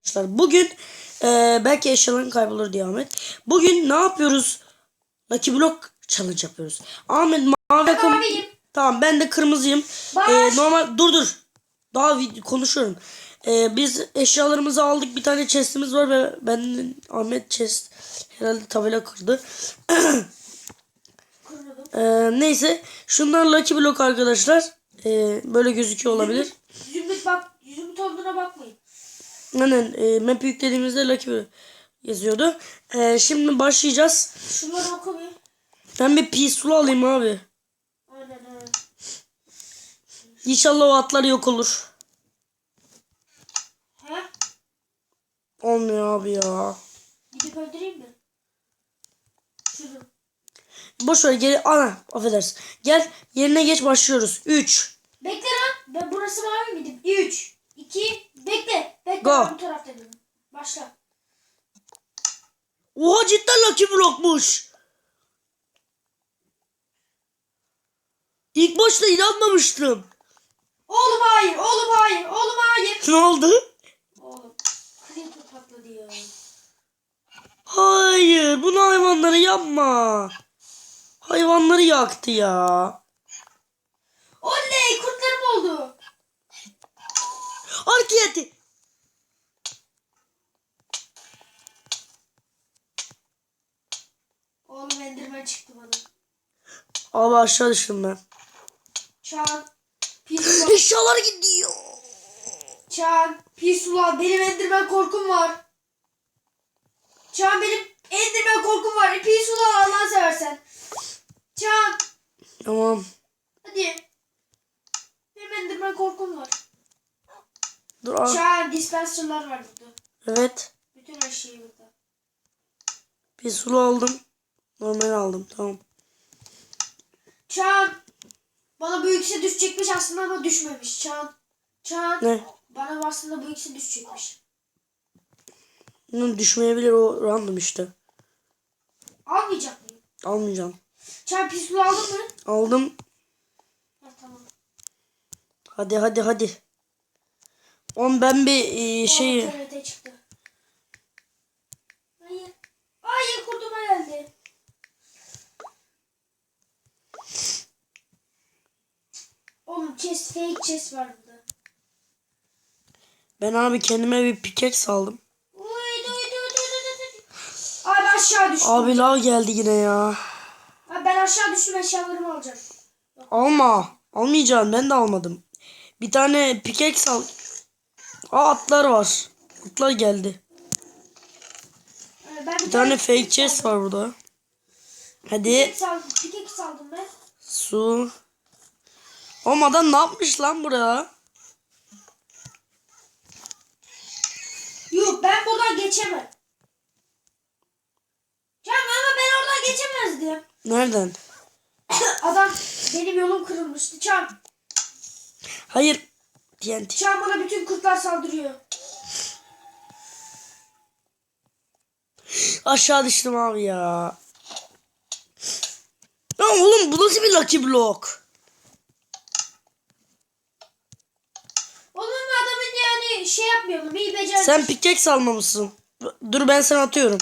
Arkadaşlar bugün eee, belki eşyaların kaybolur diye Ahmet. Bugün ne yapıyoruz? Lucky Block challenge yapıyoruz. Ahmet mavi takım. Tamam ben de kırmızıyım. Baş. Eee, normal dur dur. Daha konuşuyorum. Eee, biz eşyalarımızı aldık. Bir tane chestimiz var ve ben Ahmet chest herhalde tabela kırdı. Eee, neyse şunlar Lucky Block arkadaşlar. Eee, böyle gözüküyor olabilir. Zümrüt bak, zümrüt olduğuna bakmayın. Aynen e, map yüklediğimizde Lucky yazıyordu. E, şimdi başlayacağız. Şunları oku bir. Ben bir peaceful alayım abi. Aynen aynen. İnşallah o atlar yok olur. He? Olmuyor abi ya. Gidip öldüreyim mi? Şunu. Boş ver geri ana affedersin. Gel yerine geç başlıyoruz. 3 Bekle lan. Ben burası mavi miydim? 3, 2, bekle. Bekle Go. ben bu tarafta dedim. Başla. Oha cidden Lucky Block'muş. İlk başta inanmamıştım. Oğlum hayır, oğlum hayır, oğlum hayır. Ne oldu? Oğlum. Creeper patladı ya. Hayır bunu hayvanları yapma. Hayvanları yaktı ya. Oley kurtlarım oldu. Arkiyeti. Oğlum endirmen çıktı bana. Abi aşağı düştüm ben. Çağan. Pis Eşyalar gidiyor. Çağan, pis ulan benim endirmen korkum var. Çağan benim endirmen korkum var. Pis ulan Allah'ını seversen. Çağan Tamam. hadi. Benim endirmen korkum var. Dur al. Çağan dispenserlar var burada. Evet. Bütün her şey burada. Bir sulu aldım. Normal aldım. Tamam. Çağan bana bu ikisi düşecekmiş aslında ama düşmemiş. Çağan. Çağan. Ne? Bana aslında bu ikisi düşecekmiş. Bunun düşmeyebilir o random işte. Almayacak mıyım? Almayacağım. Çağan pis ulan aldın mı? Aldım. Ha, tamam. Hadi hadi hadi. On ben bir e, şey Oh, TRT çıktı. Hayır. Hayır kurduma geldi. Oğlum chest fake chest var burada. ben abi kendime bir pickaxe aldım. Uy, uy, uy, uy, uy, uy, uy. Abi aşağı düştüm. Abi lav geldi yine ya. Abi ben aşağı düştüm eşyalarımı alacağım. Alma. Almayacaksın. Ben de almadım. Bir tane pickaxe al. Aa atlar var. Atlar geldi. Ee, ben Bir tane fake chest var burada. Hadi. Pickaxe aldım, pickaxe aldım ben. Su. Oğlum adam ne yapmış lan buraya? Yok ben buradan geçemem. Canım ama ben oradan geçemezdim. Nereden? Adam benim yolum kırılmıştı. Çam. Hayır. TNT. Çam bana bütün kurtlar saldırıyor. Aşağı düştüm abi ya. Ya oğlum bu nasıl bir lucky block? Oğlum şey yapmayalım. iyi becer. Sen pickaxe almamışsın. Dur ben sana atıyorum.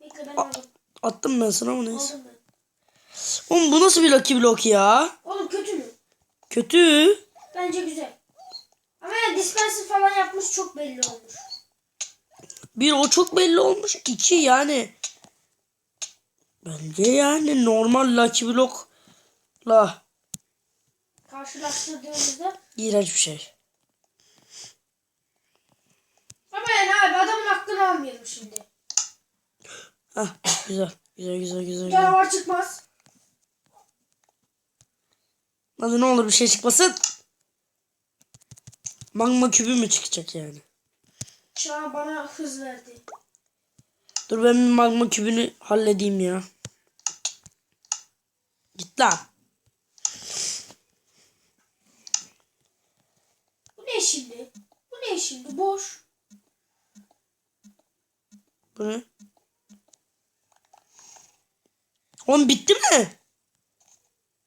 Bekle ben aldım. Attım ben sana ama neyse. Aldım ben. Oğlum bu nasıl bir lucky block ya? Oğlum kötü mü? Kötü. Bence güzel. Ama yani dispenser falan yapmış çok belli olmuş. Bir o çok belli olmuş. İki yani. Bence yani normal lucky block'la Karşılaştırdığımızda. iğrenç bir şey. Ama yani abi adamın aklını almayalım şimdi. Hah güzel. Güzel güzel güzel. güzel. Canavar çıkmaz. Hadi ne olur bir şey çıkmasın. Magma kübü mü çıkacak yani? Şu an bana hız verdi. Dur ben bir magma kübünü halledeyim ya. Git lan. Bu ne şimdi? Bu ne şimdi? Boş. Bu ne? Oğlum bitti mi?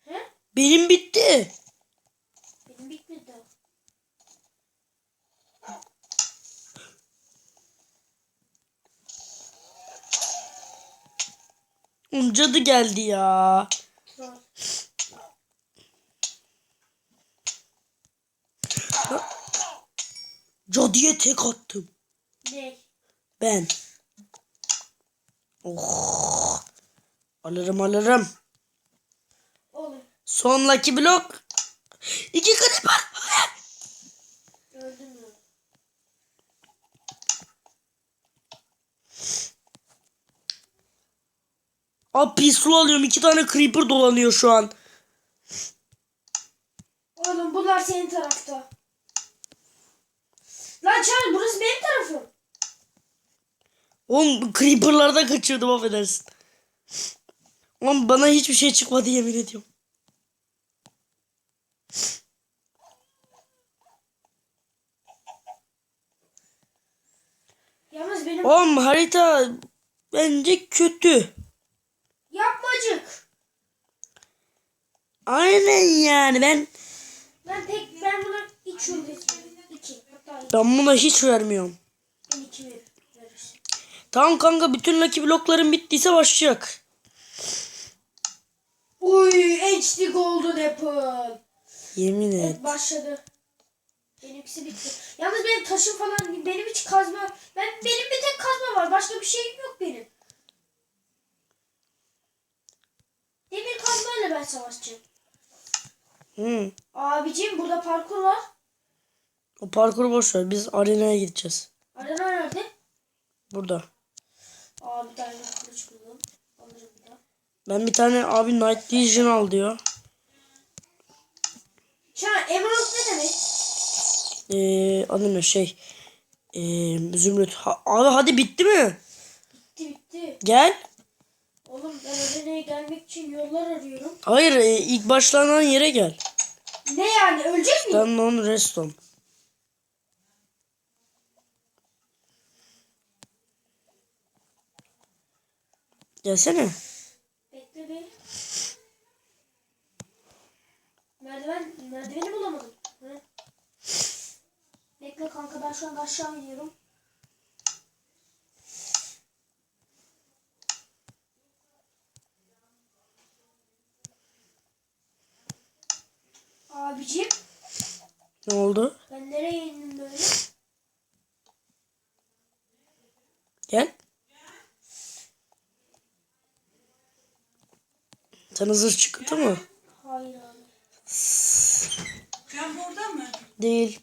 He? Benim bitti. Benim bitmedi. Oğlum cadı geldi ya. Cadıya tek attım. Ne? Ben. Oh. Alırım alırım. Oğlum Son lucky block. İki creeper. Öldün mü? Abi pistol alıyorum. iki tane creeper dolanıyor şu an. Oğlum bunlar senin tarafta. Lan Çağrı burası benim tarafım. Oğlum creeperlardan kaçıyordum affedersin. Oğlum bana hiçbir şey çıkmadı yemin ediyorum. Yalnız benim Oğlum harita bence kötü. yapmacık. Aynen yani ben Ben pek ben buna hiç iki. ben buna hiç vermiyorum. Ben iki ver- verir. Tamam kanka bütün lucky blokların bittiyse başlayacak. Uy HD Golden Apple. Yemin et. Evet başladı. Benimkisi bitti. Yalnız benim taşım falan benim hiç kazma. Ben benim bir tek kazma var. Başka bir şeyim yok benim. Demir kazmayla ben savaşacağım. Hı. Abicim burada parkur var. O parkuru boş ver. Biz arenaya gideceğiz. Arena nerede? Burada. Aa bir tane kılıç buldum. Alırım bir daha. Ben bir tane abi Night Vision al diyor. Şu an Emerald ne demek? Ee, adı ne şey. Ee, Zümrüt. Ha- abi hadi bitti mi? Bitti bitti. Gel. Oğlum ben arenaya gelmek için yollar arıyorum. Hayır e, ilk başlanan yere gel. Ne yani ölecek miyim? Ben non reston. Gelsene. Bekle bir. Merdiven, merdiveni bulamadım. Hı? Bekle kanka ben şu an aşağı iniyorum. Abicim Ne oldu? ben nereye indim böyle? Gel. Sana zırh çıktı mı? Hayır abi. Sen burada mı? Değil.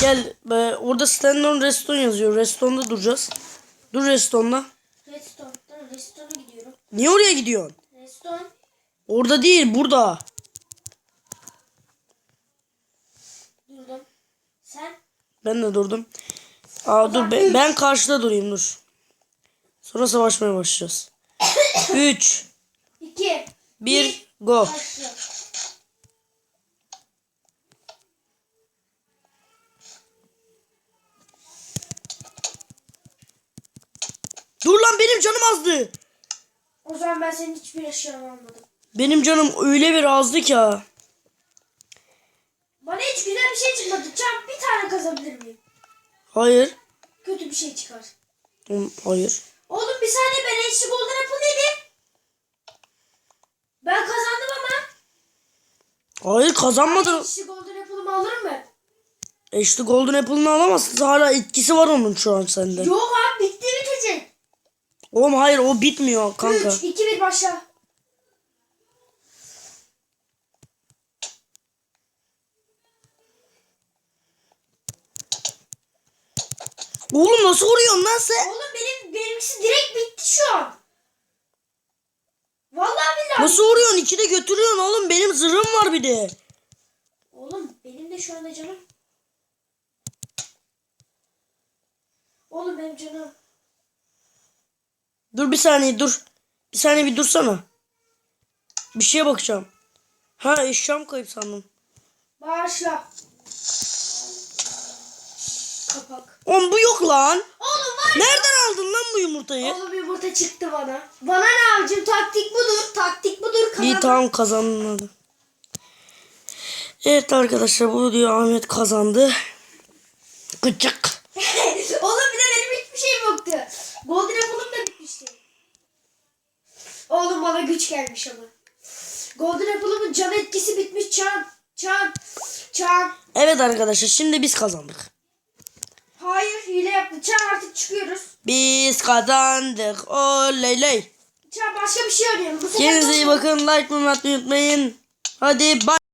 Gel. Be, orada stand on reston yazıyor. Restonda duracağız. Dur restonla. Redstone. Tamam Redstone'a gidiyorum. Niye oraya gidiyorsun? Redstone. Orada değil burada. Durdum. Sen? Ben de durdum. Aa dur ben, ben karşıda durayım dur. Sonra savaşmaya başlayacağız. 3 İki. 1 go. Dur lan benim canım azdı. O zaman ben senin hiçbir eşyanı almadım. Benim canım öyle bir azdı ki ha. Bana hiç güzel bir şey çıkmadı. Çarp bir tane kazabilir miyim? Hayır. Kötü bir şey çıkar. Oğlum, Hayır. Oğlum bir saniye ben eşli golden apple yedim. Ben kazandım ama. Hayır kazanmadın. Eşli golden apple'ımı alırım ben. İşte Golden Apple'ını alamazsın. Hala etkisi var onun şu an sende. Yok abi bitti bitecek. Oğlum hayır o bitmiyor kanka. 3, 2, 1 başla. Oğlum nasıl vuruyorsun lan sen? Oğlum benim benimkisi direkt bitti şu an. Vallahi billahi. Nasıl vuruyorsun? İkide götürüyorsun oğlum. Benim zırhım var bir de. Oğlum benim de şu anda canım. Oğlum benim canım. Dur bir saniye dur. Bir saniye bir dursana. Bir şeye bakacağım. Ha eşyam kayıp sandım. Başla. Kapak. Oğlum bu yok lan. Oğlum var ya. Nereden aldın lan bu yumurtayı? Oğlum yumurta çıktı bana. Bana ne abicim taktik budur. Taktik budur. İyi Kazandım. tamam kazandın hadi. Evet arkadaşlar bu diyor Ahmet kazandı. Gıcık. Oğlum bir de benim hiçbir şeyim yoktu. Golden Apple'ım da bitmişti. güç gelmiş ama. Golden Apple'ımın can etkisi bitmiş Çağan. Çağan. Çağan. Evet arkadaşlar şimdi biz kazandık. Hayır hile yaptı. Çağan artık çıkıyoruz. Biz kazandık. Oley ley. Çağan başka bir şey. Bu sefer Kendinize iyi bakın. Like atmayı unutmayın. Hadi bye.